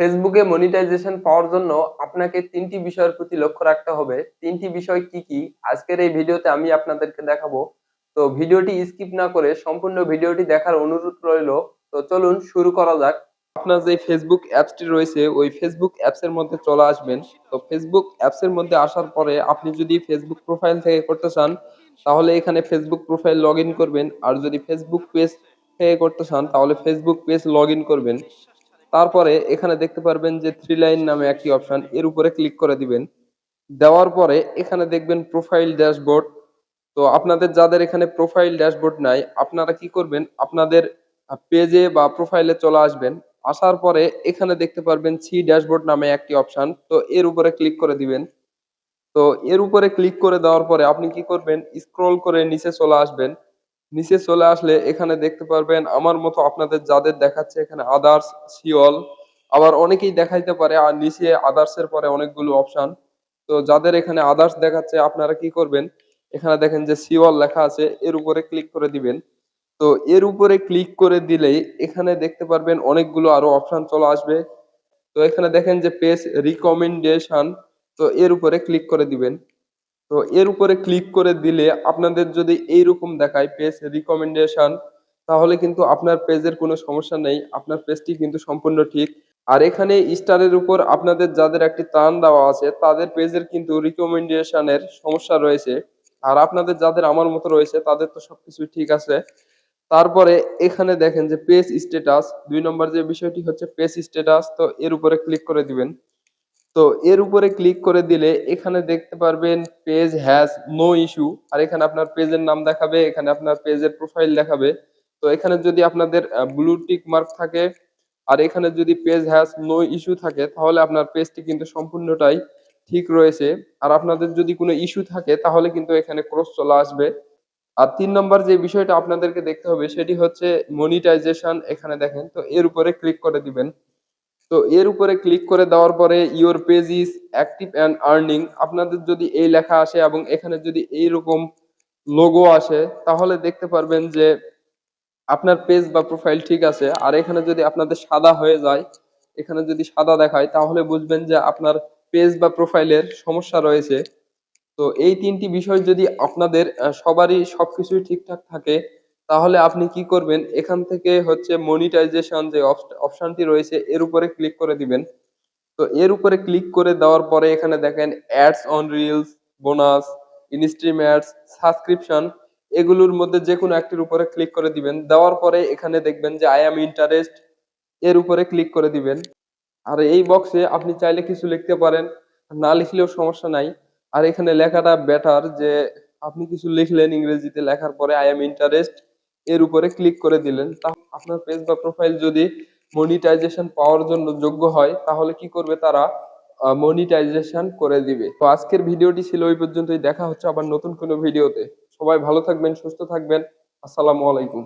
ফেসবুকে মনিটাইজেশন পাওয়ার জন্য আপনাকে তিনটি বিষয়ের প্রতি লক্ষ্য রাখতে হবে। তিনটি বিষয় কি কি? আজকের এই ভিডিওতে আমি আপনাদেরকে দেখাবো। তো ভিডিওটি স্কিপ না করে সম্পূর্ণ ভিডিওটি দেখার অনুরোধ রইল। তো চলুন শুরু করা যাক। আপনার যে ফেসবুক অ্যাপসটি রয়েছে, ওই ফেসবুক অ্যাপসের মধ্যে চলে আসবেন। তো ফেসবুক অ্যাপসের মধ্যে আসার পরে আপনি যদি ফেসবুক প্রোফাইল থেকে করতে চান, তাহলে এখানে ফেসবুক প্রোফাইল লগ করবেন। আর যদি ফেসবুক পেজ থেকে করতে চান, তাহলে ফেসবুক পেজ লগ করবেন। তারপরে এখানে দেখতে পারবেন যে থ্রি লাইন নামে একটি অপশন এর উপরে ক্লিক করে দিবেন। দেওয়ার পরে এখানে দেখবেন প্রোফাইল ড্যাশবোর্ড তো আপনাদের যাদের এখানে প্রোফাইল ড্যাশবোর্ড নাই, আপনারা কি করবেন? আপনাদের পেজে বা প্রোফাইলে চলে আসবেন। আসার পরে এখানে দেখতে পারবেন সি ড্যাশবোর্ড নামে একটি অপশন তো এর উপরে ক্লিক করে দিবেন। তো এর উপরে ক্লিক করে দেওয়ার পরে আপনি কি করবেন? স্ক্রল করে নিচে চলে আসবেন। নিচে চলে আসলে এখানে দেখতে পারবেন, আমার মতো আপনাদের যাদের দেখাচ্ছে এখানে আদার্স সিওল আবার অনেকেই দেখাইতে পারে, আর নিচে আদার্স এর পরে অনেকগুলো অপশন তো যাদের এখানে আদার্স দেখাচ্ছে, আপনারা কি করবেন? এখানে দেখেন যে সিওল লেখা আছে, এর উপরে ক্লিক করে দিবেন। তো এর উপরে ক্লিক করে দিলেই এখানে দেখতে পারবেন অনেকগুলো আরও অপশন চলে আসবে। তো এখানে দেখেন যে পেজ রিকমেন্ডেশন তো এর উপরে ক্লিক করে দিবেন। তো এর উপরে ক্লিক করে দিলে আপনাদের যদি এইরকম দেখায় পেজ রিকমেন্ডেশন তাহলে কিন্তু আপনার পেজের কোনো সমস্যা নেই, আপনার পেজটি কিন্তু সম্পূর্ণ ঠিক। আর এখানে স্টারের উপর আপনাদের যাদের একটি টান দেওয়া আছে, তাদের পেজের কিন্তু রিকমেন্ডেশনের সমস্যা রয়েছে। আর আপনাদের যাদের আমার মতো রয়েছে, তাদের তো সবকিছু ঠিক আছে। তারপরে এখানে দেখেন যে পেজ স্ট্যাটাস দুই নম্বর যে বিষয়টি হচ্ছে পেজ স্ট্যাটাস তো এর উপরে ক্লিক করে দিবেন। তো এর উপরে ক্লিক করে দিলে এখানে দেখতে পারবেন পেজ হ্যাজ নো ইস্যু আর এখানে আপনার পেজের নাম দেখাবে, এখানে আপনার পেজের প্রোফাইল দেখাবে। তো এখানে যদি আপনাদের ব্লু টিক মার্ক থাকে, আর এখানে যদি পেজ হ্যাজ নো ইস্যু থাকে, তাহলে আপনার পেজটি কিন্তু সম্পূর্ণটাই ঠিক রয়েছে। আর আপনাদের যদি কোনো ইস্যু থাকে, তাহলে কিন্তু এখানে ক্রস চলে আসবে। আর তিন নম্বর যে বিষয়টা আপনাদেরকে দেখতে হবে, সেটি হচ্ছে মনিটাইজেশন এখানে দেখেন, তো এর উপরে ক্লিক করে দিবেন। তো এর উপরে ক্লিক করে দেওয়ার পরে your page is active and earning আপনাদের যদি এই লেখা আসে এবং এখানে যদি এইরকম লোগো আসে, তাহলে দেখতে পারবেন যে আপনার পেজ বা প্রোফাইল ঠিক আছে। আর এখানে যদি আপনাদের সাদা হয়ে যায়, এখানে যদি সাদা দেখায়, তাহলে বুঝবেন যে আপনার পেজ বা প্রোফাইলের সমস্যা রয়েছে। তো এই তিনটি বিষয় যদি আপনাদের সবারই সবকিছুই ঠিকঠাক থাকে তাহলে আপনি কি করবেন? এখান থেকে হচ্ছে মনিটাইজেশন যে অপশনটি রয়েছে, এর উপরে ক্লিক করে দিবেন। তো এর উপরে ক্লিক করে দেওয়ার পরে এখানে দেখেন ads on reels bonus instream ads subscription এগুলোর মধ্যে যে কোনো একটির উপরে ক্লিক করে দিবেন। দেওয়ার পরে এখানে দেখবেন যে আই অ্যাম ইন্টারেস্ট এর উপরে ক্লিক করে দিবেন। আর এই বক্সে আপনি চাইলে কিছু লিখতে পারেন, না লিখলেও সমস্যা নাই। আর এখানে লেখাটা বেটার যে আপনি কিছু লিখলেন ইংরেজিতে, লেখার পরে আই এম ইন্টারেস্ট এর উপরে ক্লিক করে দিলেন তা আপনার পেজ বা প্রোফাইল যদি মনিটাইজেশন পাওয়ার জন্য যোগ্য হয়, তাহলে কি করবে তারা মনিটাইজেশন করে দিবে। তো আজকের ভিডিওটি ছিল ওই পর্যন্তই, দেখা হচ্ছে আবার নতুন কোনো ভিডিওতে। সবাই ভালো থাকবেন, সুস্থ থাকবেন, আসসালামু আলাইকুম।